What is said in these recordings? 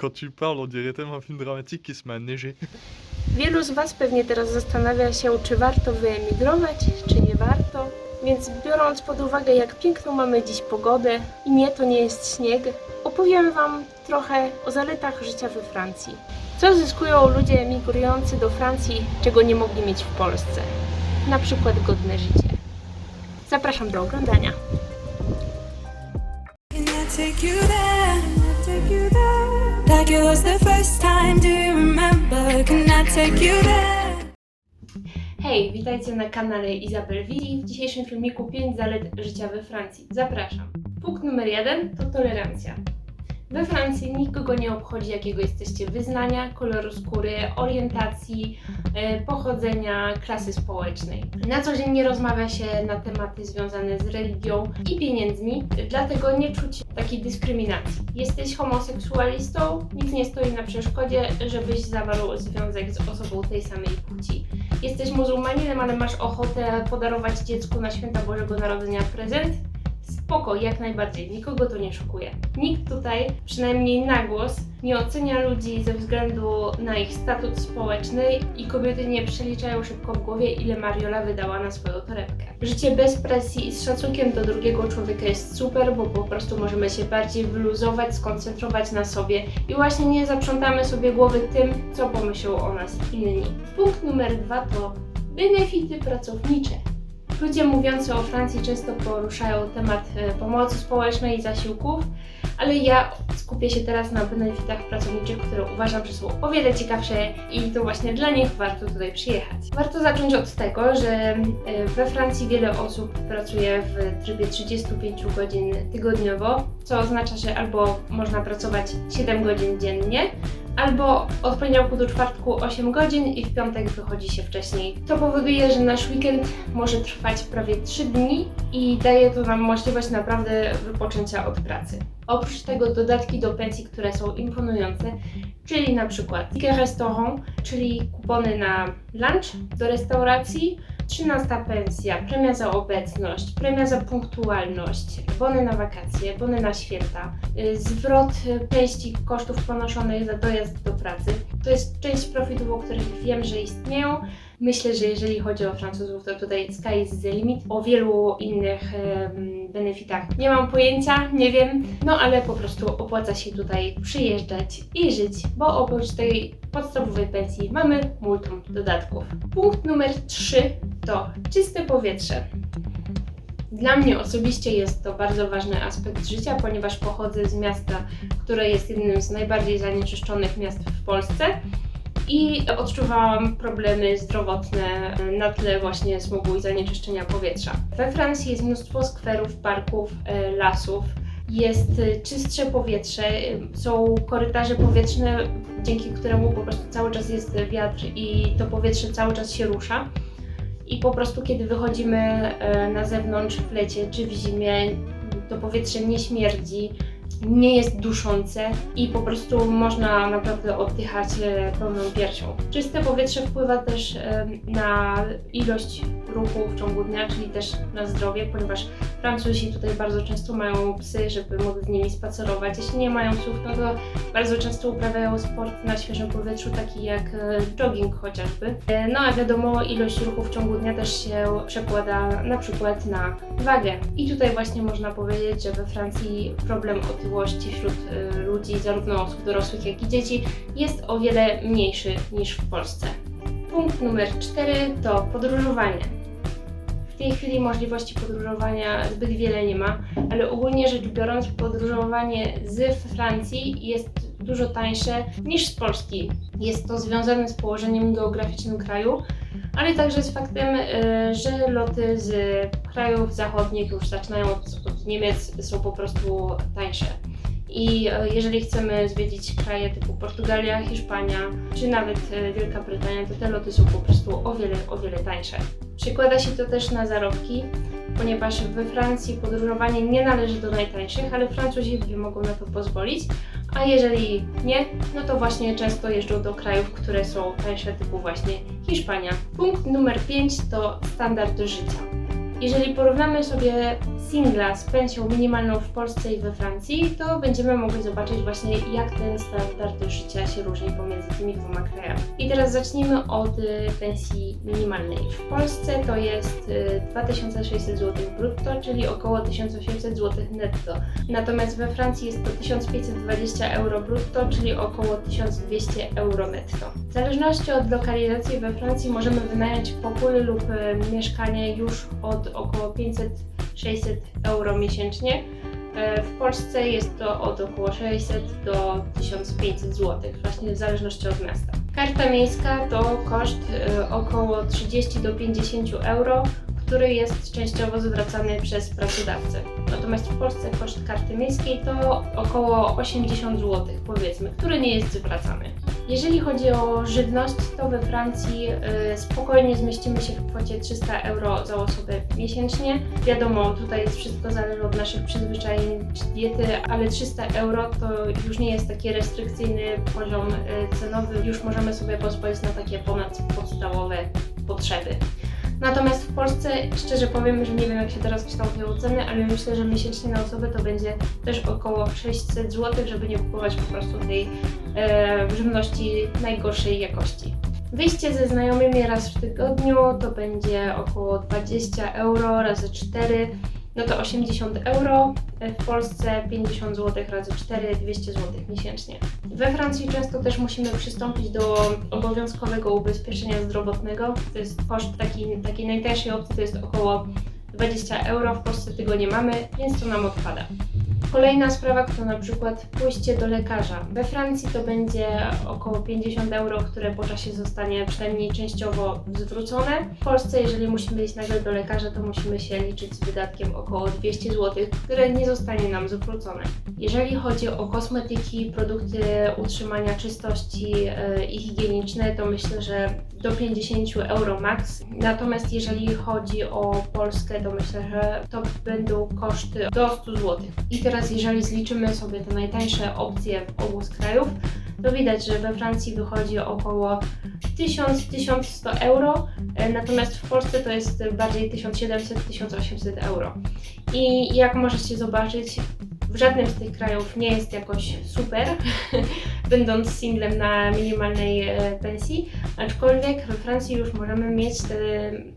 Quand tu parles, on dirait tellement un film dramatique qu'il se met à neiger. Wielu z Was pewnie teraz zastanawia się, czy warto wyemigrować, czy nie warto. Więc biorąc pod uwagę, jak piękną mamy dziś pogodę i nie, to nie jest śnieg, opowiem Wam trochę o zaletach życia we Francji. Co zyskują ludzie emigrujący do Francji, czego nie mogli mieć w Polsce? Na przykład godne życie. Zapraszam do oglądania. Can I take you there? Like it was the first time, do you remember? Can I take you there? Hej, witajcie na kanale Izabel Wili. W dzisiejszym filmiku 5 zalet życia we Francji. Zapraszam. Punkt numer 1 to tolerancja. We Francji nikogo nie obchodzi, jakiego jesteście wyznania, koloru skóry, orientacji, e, pochodzenia, klasy społecznej. Na co dzień nie rozmawia się na tematy związane z religią i pieniędzmi, dlatego nie czuć takiej dyskryminacji. Jesteś homoseksualistą, nic nie stoi na przeszkodzie, żebyś zawarł związek z osobą tej samej płci. Jesteś muzułmaninem, ale masz ochotę podarować dziecku na święta Bożego Narodzenia prezent? Spoko, jak najbardziej, nikogo to nie szokuje. Nikt tutaj, przynajmniej na głos, nie ocenia ludzi ze względu na ich statut społeczny i kobiety nie przeliczają szybko w głowie, ile Mariola wydała na swoją torebkę. Życie bez presji i z szacunkiem do drugiego człowieka jest super, bo po prostu możemy się bardziej wyluzować, skoncentrować na sobie i właśnie nie zaprzątamy sobie głowy tym, co pomyślą o nas inni. Punkt numer dwa to benefity pracownicze. Ludzie mówiący o Francji często poruszają temat e, pomocy społecznej i zasiłków, ale ja skupię się teraz na benefitach pracowniczych, które uważam, że są o wiele ciekawsze i to właśnie dla nich warto tutaj przyjechać. Warto zacząć od tego, że e, we Francji wiele osób pracuje w trybie 35 godzin tygodniowo, co oznacza, że albo można pracować 7 godzin dziennie, albo od poniedziałku do czwartku 8 godzin i w piątek wychodzi się wcześniej. To powoduje, że nasz weekend może trwać prawie 3 dni i daje to nam możliwość naprawdę wypoczęcia od pracy. Oprócz tego dodatki do pensji, które są imponujące, czyli na przykład ticket restaurant, czyli kupony na lunch do restauracji, 13 pensja, premia za obecność, premia za punktualność, bony na wakacje, bony na święta, y, zwrot części kosztów ponoszonych za dojazd do pracy. To jest część profitów, o których wiem, że istnieją. Myślę, że jeżeli chodzi o Francuzów, to tutaj sky is the limit. O wielu innych benefitach nie mam pojęcia, nie wiem, no ale po prostu opłaca się tutaj przyjeżdżać i żyć, bo oprócz tej podstawowej pensji mamy multum dodatków. Punkt numer 3 to czyste powietrze. Dla mnie osobiście jest to bardzo ważny aspekt życia, ponieważ pochodzę z miasta, które jest jednym z najbardziej zanieczyszczonych miast w Polsce i odczuwałam problemy zdrowotne na tle właśnie smogu i zanieczyszczenia powietrza. We Francji jest mnóstwo skwerów, parków, e, lasów. Jest e, czystsze powietrze, są korytarze powietrzne, dzięki któremu po prostu cały czas jest wiatr i to powietrze cały czas się rusza. I po prostu kiedy wychodzimy e, na zewnątrz w lecie czy w zimie, to powietrze nie śmierdzi, nie jest duszące i po prostu można naprawdę oddychać e, pełną piersią. Czyste powietrze wpływa też e, na ilość ruchu w ciągu dnia, czyli też na zdrowie, ponieważ Francuzi tutaj bardzo często mają psy, żeby móc z nimi spacerować. Jeśli nie mają psów, no to bardzo często uprawiają sport na świeżym powietrzu, taki jak e, jogging chociażby. No a wiadomo, ilość ruchu w ciągu dnia też się przekłada na przykład na wagę. I tutaj właśnie można powiedzieć, że we Francji problem otyłości wśród e, ludzi, zarówno osób dorosłych, jak i dzieci, jest o wiele mniejszy niż w Polsce. Punkt numer 4 to podróżowanie. W tej chwili możliwości podróżowania zbyt wiele nie ma, ale ogólnie rzecz biorąc, podróżowanie z Francji jest dużo tańsze niż z Polski. Jest to związane z położeniem geograficznym kraju, ale także z faktem, e, że loty z krajów zachodnich już zaczynają od, Niemiec są po prostu tańsze. I e, jeżeli chcemy zwiedzić kraje typu Portugalia, Hiszpania czy nawet e, Wielka Brytania, to te loty są po prostu o wiele, o wiele tańsze. Przekłada się to też na zarobki, ponieważ we Francji podróżowanie nie należy do najtańszych, ale Francuzi mogą na to pozwolić, a jeżeli nie, no to właśnie często jeżdżą do krajów, które są tańsze, typu właśnie Hiszpania. Punkt numer 5 to standard życia. Jeżeli porównamy sobie singla z pensją minimalną w Polsce i we Francji, to będziemy mogli zobaczyć właśnie jak ten standard życia się różni pomiędzy tymi dwoma krajami. I teraz zacznijmy od y, pensji minimalnej. W Polsce to jest y, 2600 zł brutto, czyli około 1800 zł netto. Natomiast we Francji jest to 1520 euro brutto, czyli około 1200 euro netto. W zależności od lokalizacji we Francji możemy wynająć pokój lub e, mieszkanie już od około 500-600 euro miesięcznie. E, W Polsce jest to od około 600 do 1500 zł, właśnie w zależności od miasta. Karta miejska to koszt e, około 30 do 50 euro, który jest częściowo zwracany przez pracodawcę. Natomiast w Polsce koszt karty miejskiej to około 80 zł, powiedzmy, który nie jest zwracany. Jeżeli chodzi o żywność, to we Francji y, spokojnie zmieścimy się w kwocie 300 euro za osobę miesięcznie. Wiadomo, tutaj jest wszystko zależy od naszych przyzwyczajeń czy diety, ale 300 euro to już nie jest taki restrykcyjny poziom y, cenowy. Już możemy sobie pozwolić na takie ponadpodstawowe potrzeby. Natomiast w Polsce, szczerze powiem, że nie wiem jak się teraz kształtują ceny, ale myślę, że miesięcznie na osobę to będzie też około 600 zł, żeby nie kupować po prostu tej e, żywności najgorszej jakości. Wyjście ze znajomymi raz w tygodniu to będzie około 20 euro razy 4, no to 80 euro. W Polsce 50 zł razy 4, 200 zł miesięcznie. We Francji często też musimy przystąpić do obowiązkowego ubezpieczenia zdrowotnego. To jest koszt taki, takiej najtańszej opcji, to jest około 20 euro. W Polsce tego nie mamy, więc to nam odpada. Kolejna sprawa, to na przykład pójście do lekarza. We Francji to będzie około 50 euro, które po czasie zostanie przynajmniej częściowo zwrócone. W Polsce, jeżeli musimy iść nagle do lekarza, to musimy się liczyć z wydatkiem około 200 zł, które nie zostanie nam zwrócone. Jeżeli chodzi o kosmetyki, produkty utrzymania czystości e, i higieniczne, to myślę, że do 50 euro max. Natomiast jeżeli chodzi o Polskę, to myślę, że to będą koszty do 100 zł. I teraz jeżeli zliczymy sobie te najtańsze opcje w obu z krajów, to widać, że we Francji wychodzi około 1000-1100 euro, e, natomiast w Polsce to jest bardziej 1700-1800 euro. I jak możecie zobaczyć, w żadnym z tych krajów nie jest jakoś super, będąc singlem na minimalnej e, pensji, aczkolwiek we Francji już możemy mieć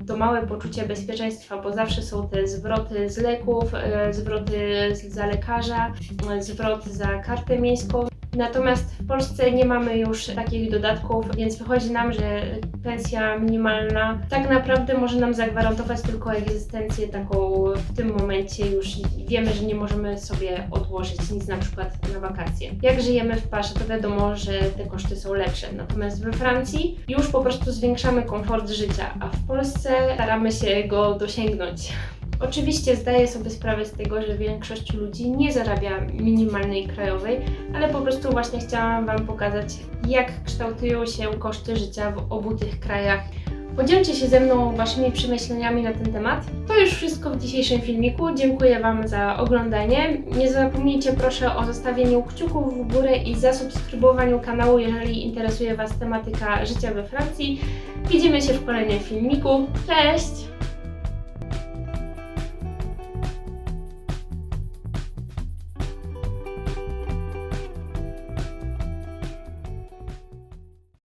to małe poczucie bezpieczeństwa, bo zawsze są te zwroty z leków, e, zwroty za lekarza, e, zwrot za kartę miejską. Natomiast w Polsce nie mamy już takich dodatków, więc wychodzi nam, że pensja minimalna tak naprawdę może nam zagwarantować tylko egzystencję taką w tym momencie już wiemy, że nie możemy sobie odłożyć nic na przykład na wakacje. Jak żyjemy w parze, to wiadomo, że te koszty są lepsze. Natomiast we Francji już po prostu zwiększamy komfort życia, a w Polsce staramy się go dosięgnąć. Oczywiście zdaję sobie sprawę z tego, że większość ludzi nie zarabia minimalnej krajowej, ale po prostu właśnie chciałam Wam pokazać, jak kształtują się koszty życia w obu tych krajach. Podzielcie się ze mną Waszymi przemyśleniami na ten temat. To już wszystko w dzisiejszym filmiku. Dziękuję Wam za oglądanie. Nie zapomnijcie proszę o zostawieniu kciuków w górę i zasubskrybowaniu kanału, jeżeli interesuje Was tematyka życia we Francji. Widzimy się w kolejnym filmiku. Cześć!